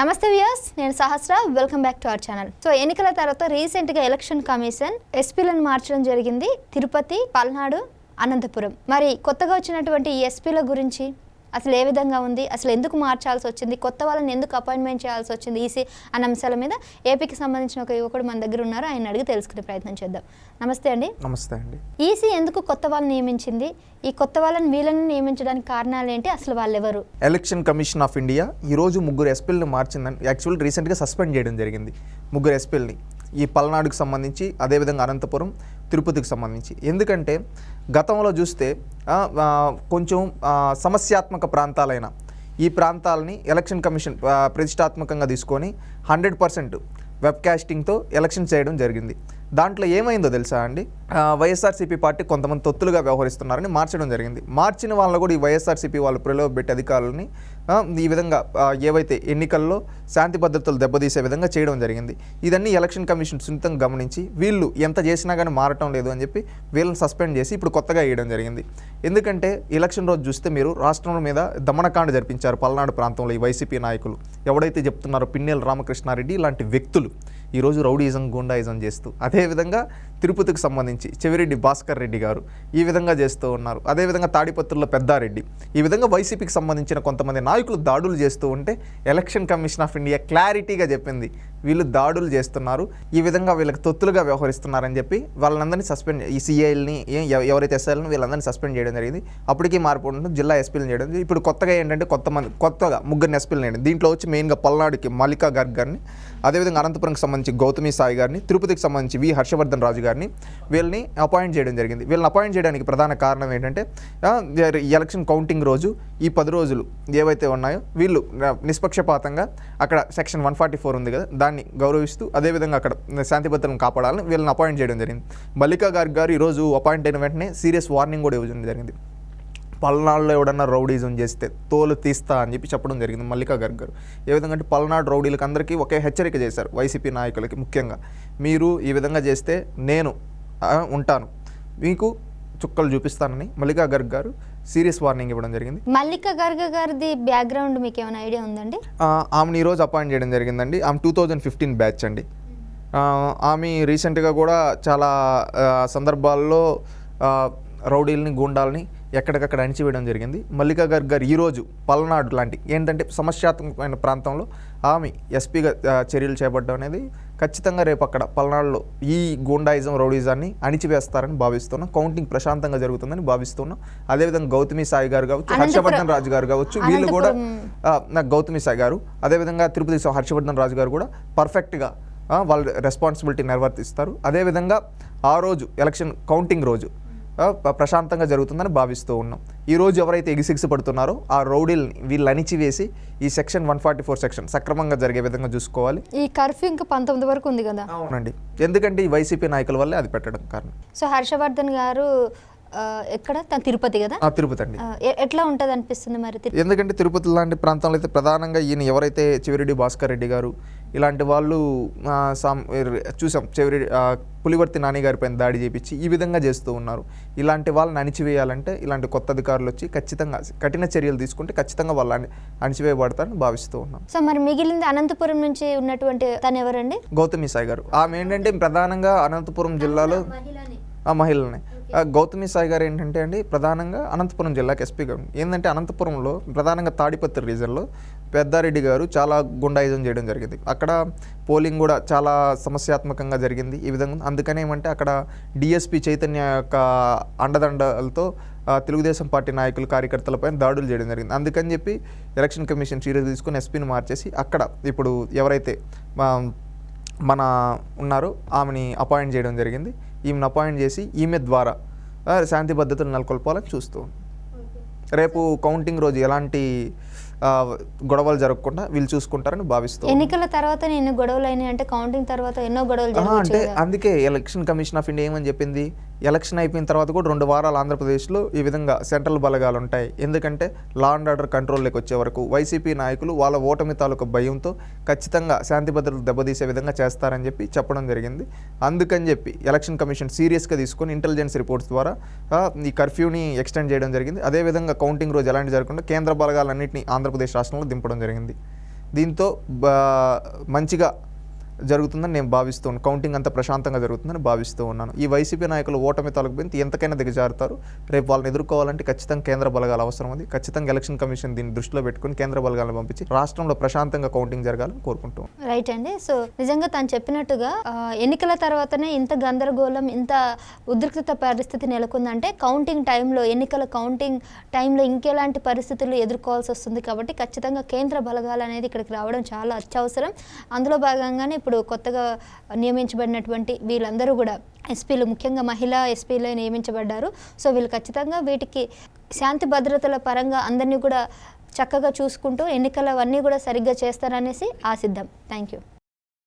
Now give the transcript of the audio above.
నమస్తే వ్యూయర్స్ నేను Sahasra. Welcome back to our channel so ఎన్నికల తర్వాత రీసెంట్గా ఎలక్షన్ కమిషన్ ఎస్పీలను మార్చడం జరిగింది. తిరుపతి పల్నాడు అనంతపురం. మరి కొత్తగా వచ్చినటువంటి ఈ ఎస్పీల గురించి? అసలు ఏ విధంగా ఉంది? అసలు ఎందుకు మార్చాల్సి వచ్చింది? కొత్త వాళ్ళని ఎందుకు అపాయింట్మెంట్ చేయాల్సి వచ్చింది? ఈసీ అన్న అంశాల మీద ఏపీకి సంబంధించిన ఒక యువకుడు మన దగ్గర ఉన్నారు. ఆయన అడిగి తెలుసుకునే ప్రయత్నం చేద్దాం. నమస్తే అండి. నమస్తే అండి. ఈసీ ఎందుకు కొత్త వాళ్ళని నియమించింది? ఈ కొత్త వాళ్ళని వీళ్ళని నియమించడానికి కారణాలు ఏంటి? అసలు వాళ్ళు ఎవరు ఎలక్షన్ కమిషన్ ఆఫ్ ఇండియా ఈరోజు ముగ్గురు ఎస్పీలను మార్చిందని యాక్చువల్ రీసెంట్గా సస్పెండ్ చేయడం జరిగింది ముగ్గురు ఎస్పీలని. ఈ పల్నాడుకు సంబంధించి అదేవిధంగా అనంతపురం తిరుపతికి సంబంధించి. ఎందుకంటే గతంలో చూస్తే కొంచెం సమస్యాత్మక ప్రాంతాలైన ఈ ప్రాంతాలని ఎలక్షన్ కమిషన్ ప్రతిష్టాత్మకంగా తీసుకొని హండ్రెడ్ పర్సెంట్ వెబ్ క్యాస్టింగ్తో ఎలక్షన్ చేయడం జరిగింది. దాంట్లో ఏమైందో తెలుసా అండి? వైఎస్ఆర్సీపీ పార్టీ కొంతమంది తొత్తులుగా వ్యవహరిస్తున్నారని మార్చడం జరిగింది. మార్చిన వాళ్ళని కూడా ఈ వైఎస్ఆర్సీపీ వాళ్ళు ప్రలోభపెట్టి అధికారులని ఈ విధంగా ఏవైతే ఎన్నికల్లో శాంతి భద్రతలు దెబ్బతీసే విధంగా చేయడం జరిగింది. ఇదన్నీ ఎలక్షన్ కమిషన్ సున్నితంగా గమనించి వీళ్ళు ఎంత చేసినా కానీ మారటం లేదు అని చెప్పి వీళ్ళని సస్పెండ్ చేసి ఇప్పుడు కొత్తగా వేయడం జరిగింది. ఎందుకంటే ఎలక్షన్ రోజు చూస్తే మీరు రాష్ట్రం మీద దమనకాండ జరిపించారు పల్నాడు ప్రాంతంలో ఈ వైసీపీ నాయకులు. ఎవడైతే చెప్తున్నారో పిన్నెల రామకృష్ణారెడ్డి ఇలాంటి వ్యక్తులు. ఈరోజు రౌడీజం గూండాయిజం చేస్తూ అదేవిధంగా తిరుపతికి సంబంధించి చెవిరెడ్డి భాస్కర్ రెడ్డి గారు ఈ విధంగా చేస్తూ ఉన్నారు. అదేవిధంగా తాడిపత్రుల పెద్దారెడ్డి ఈ విధంగా వైసీపీకి సంబంధించిన కొంతమంది నాయకులు దాడులు చేస్తూ ఉంటే ఎలక్షన్ కమిషన్ ఆఫ్ ఇండియా క్లారిటీగా చెప్పింది. వీళ్ళు దాడులు చేస్తున్నారు. ఈ విధంగా వీళ్ళకి తొత్తులుగా వ్యవహరిస్తున్నారని చెప్పి వాళ్ళందరినీ సస్పెండ్ ఈ సిఐల్ని ఎవరైతే ఎస్ఐల్ని వీళ్ళందరినీ సస్పెండ్ చేయడం జరిగింది. అప్పటికీ మార్పు ఉంటుంది జిల్లా ఎస్పీలను చేయడం ఇప్పుడు కొత్తగా ఏంటంటే కొత్త మంది కొత్తగా ముగ్గురిని ఎస్పీలను చేయడం. దీంట్లో వచ్చి మెయిన్గా పల్నాడుకి మల్లికా గర్గ్ గారిని అదేవిధంగా అనంతపురంకి సంబంధించి గౌతమి సాయి గారిని తిరుపతికి సంబంధించి వి హర్షవర్ధన్ రాజు గారిని వీళ్ళని అపాయింట్ చేయడం జరిగింది. వీళ్ళని అపాయింట్ చేయడానికి ప్రధాన కారణం ఏంటంటే ఎలక్షన్ కౌంటింగ్ రోజు ఈ పది రోజులు ఏవైతే ఉన్నాయో వీళ్ళు నిష్పక్షపాతంగా అక్కడ సెక్షన్ వన్ ఫార్టీ ఫోర్ ఉంది కదా దాన్ని గౌరవిస్తూ అదేవిధంగా అక్కడ శాంతి భద్రతను కాపాడాలని వీళ్ళని అపాయింట్ చేయడం జరిగింది. మల్లికా గారి గారు ఈరోజు అపాయింట్ అయిన వెంటనే సీరియస్ వార్నింగ్ కూడా ఇవ్వడం జరిగింది. పల్నాడులో ఎవడన్నా రౌడీజం చేస్తే తోలు తీస్తా అని చెప్పి చెప్పడం జరిగింది మల్లికా గర్గ్ గారు. ఏ విధంగా అంటే పల్నాడు రౌడీలకు అందరికీ ఒకే హెచ్చరిక చేశారు వైసీపీ నాయకులకి ముఖ్యంగా. మీరు ఈ విధంగా చేస్తే నేను ఉంటాను. మీకు చుక్కలు చూపిస్తానని మల్లికా గర్గ్ గారు సీరియస్ వార్నింగ్ ఇవ్వడం జరిగింది. మల్లిక గర్గ గారిది బ్యాక్గ్రౌండ్ మీకు ఏమైనా ఐడియా ఉందండి? ఆమెను ఈరోజు అపాయింట్ చేయడం జరిగిందండి. ఆమె టూ థౌజండ్ ఫిఫ్టీన్ బ్యాచ్ అండి. ఆమె రీసెంట్గా కూడా చాలా సందర్భాల్లో రౌడీల్ని గూండాల్ని ఎక్కడికక్కడ అణిచివేయడం జరిగింది. మల్లికా గారు గారు ఈరోజు పల్నాడు లాంటి ఏంటంటే సమస్యాత్మకమైన ప్రాంతంలో ఆమె ఎస్పీగా చర్యలు చేపట్టడం అనేది ఖచ్చితంగా రేపు అక్కడ పల్నాడులో ఈ గూండాయిజం రౌడీజాన్ని అణిచివేస్తారని భావిస్తున్నాం. కౌంటింగ్ ప్రశాంతంగా జరుగుతుందని భావిస్తున్నాం. అదేవిధంగా గౌతమి సాయి గారు కావచ్చు హర్షవర్ధన్ రాజు గారు కావచ్చు వీళ్ళు కూడా నాకు గౌతమి సాయి గారు అదేవిధంగా తిరుపతి హర్షవర్ధన్ రాజు గారు కూడా పర్ఫెక్ట్గా వాళ్ళ రెస్పాన్సిబిలిటీ నిర్వర్తిస్తారు. అదేవిధంగా ఆ రోజు ఎలక్షన్ కౌంటింగ్ రోజు ప్రశాంతంగా జరుగుతుందని భావిస్తూ ఉన్నాం. ఈ రోజు ఎవరైతే ఎగిసిగిసి పడుతున్నారో ఆ రౌడీల్ని వీళ్ళు అణిచివేసి ఈ section one forty four section సక్రమంగా జరిగే విధంగా చూసుకోవాలి. ఈ కర్ఫ్యూ ఇంకా పంతొమ్మిది వరకు ఉంది కదా? అవునండి. ఎందుకంటే ఈ వైసీపీ నాయకుల వల్లే అది పెట్టడం కారణం. సో హర్షవర్ధన్ గారు ఎక్కడ? తిరుపతి కదా? తిరుపతి అండి. ఎట్లా ఉంటుంది అనిపిస్తుంది మరి ఎందుకంటే తిరుపతి లాంటి ప్రాంతంలో అయితే ప్రధానంగా ఈయన ఎవరైతే చెవిరెడ్డి భాస్కర్ రెడ్డి గారు ఇలాంటి వాళ్ళు సామ్ చూసాం చెవిరెడ్డి ఆ, పులివర్తి నాని గారి పైన దాడి చేపించి ఈ విధంగా చేస్తూ ఉన్నారు. ఇలాంటి వాళ్ళని అణిచివేయాలంటే ఇలాంటి కొత్త అధికారులు వచ్చి ఖచ్చితంగా కఠిన చర్యలు తీసుకుంటే ఖచ్చితంగా వాళ్ళు అణి అణిచివేయబడతారని భావిస్తూ ఉన్నాం. సో మరి మిగిలింది అనంతపురం నుంచి ఉన్నటువంటి తను ఎవరండి? గౌతమి సాయి గారు. ఆమె ఏంటంటే ప్రధానంగా అనంతపురం జిల్లాలో ఆ మహిళల్ని ఆ, గౌతమి సాయి గారు ఏంటంటే అండి ప్రధానంగా అనంతపురం జిల్లాకి ఎస్పీ గారు ఏంటంటే అనంతపురంలో ప్రధానంగా తాడిపత్రి రీజన్లో పెద్దారెడ్డి గారు చాలా గుండాయిజం చేయడం జరిగింది. అక్కడ పోలింగ్ కూడా చాలా సమస్యాత్మకంగా జరిగింది. ఈ విధంగా అందుకనే ఏమంటే అక్కడ డిఎస్పి చైతన్య యొక్క అండదండలతో తెలుగుదేశం పార్టీ నాయకులు కార్యకర్తలపై దాడులు చేయడం జరిగింది. అందుకని చెప్పి ఎలక్షన్ కమిషన్ సీరియస్ తీసుకొని ఎస్పీని మార్చేసి అక్కడ ఇప్పుడు ఎవరైతే మన ఉన్నారో ఆమెని అపాయింట్ చేయడం జరిగింది. ఈమెను అపాయింట్ చేసి ఈమె ద్వారా శాంతి భద్రతలు నెలకొల్పాలని చూస్తూ రేపు కౌంటింగ్ రోజు ఎలాంటి గొడవలు జరగకుండా వీళ్ళు చూసుకుంటారని భావిస్తూ. ఎన్నికల తర్వాత ఎన్నో గొడవలు అయినాయి అంటే కౌంటింగ్ తర్వాత ఎన్నో గొడవలు అంటే. అందుకే ఎలక్షన్ కమిషన్ ఆఫ్ ఇండియా ఏమని చెప్పింది ఎలక్షన్ అయిపోయిన తర్వాత కూడా రెండు వారాలు ఆంధ్రప్రదేశ్లో ఈ విధంగా సెంట్రల్ బలగాలు ఉంటాయి ఎందుకంటే లా అండ్ ఆర్డర్ కంట్రోల్లోకి వచ్చే వరకు వైసీపీ నాయకులు వాళ్ళ ఓటమి తాలూకు భయంతో ఖచ్చితంగా శాంతి భద్రతలు దెబ్బతీసే విధంగా చేస్తారని చెప్పి చెప్పడం జరిగింది అందుకని చెప్పి ఎలక్షన్ కమిషన్ సీరియస్గా తీసుకొని ఇంటెలిజెన్స్ రిపోర్ట్స్ ద్వారా ఈ కర్ఫ్యూని ఎక్స్టెండ్ చేయడం జరిగింది అదేవిధంగా కౌంటింగ్ రోజు ఎలాంటి జరగకుండా కేంద్ర బలగాలన్నింటినీ ఆంధ్రప్రదేశ్ రాష్ట్రంలో దింపడం జరిగింది. దీంతో బా- మంచిగా జరుగుతుందని నేను భావిస్తూ ఉన్నాను. కౌంటింగ్ అంత ప్రశాంతంగా జరుగుతుందని భావిస్తూ ఉన్నాను. ఈ వైసీపీ నాయకులు ఓటమి తొలగిపోయింది ఎంతకైనా దిగజారుతారు. రేపు వాళ్ళని ఎదుర్కోవాలంటే ఖచ్చితంగా కేంద్ర బలగాల అవసరం ఉంది. ఖచ్చితంగా ఎలక్షన్ కమిషన్ దీన్ని దృష్టిలో పెట్టుకుని కేంద్ర బలగాలను పంపించి రాష్ట్రంలో ప్రశాంతంగా కౌంటింగ్ జరగాలని కోరుకుంటూ రైట్ అండి. సో నిజంగా తను చెప్పినట్టుగా ఎన్నికల తర్వాతనే ఇంత గందరగోళం ఇంత ఉద్రిక్తత పరిస్థితి నెలకొందంటే కౌంటింగ్ టైంలో ఎన్నికల కౌంటింగ్ టైంలో ఇంకెలాంటి పరిస్థితులు ఎదుర్కోవాల్సి వస్తుంది కాబట్టి ఖచ్చితంగా కేంద్ర బలగాలు అనేది ఇక్కడికి రావడం చాలా అత్యవసరం. అందులో భాగంగానే ఇప్పుడు ఇప్పుడు కొత్తగా నియమించబడినటువంటి వీళ్ళందరూ కూడా ఎస్పీలు ముఖ్యంగా మహిళా ఎస్పీలే నియమించబడ్డారు. సో వీళ్ళు ఖచ్చితంగా వీటికి శాంతి భద్రతల పరంగా అందరినీ కూడా చక్కగా చూసుకుంటూ ఎన్నికలవన్నీ కూడా సరిగ్గా చేస్తారనేసి ఆశిద్దాం. Thank you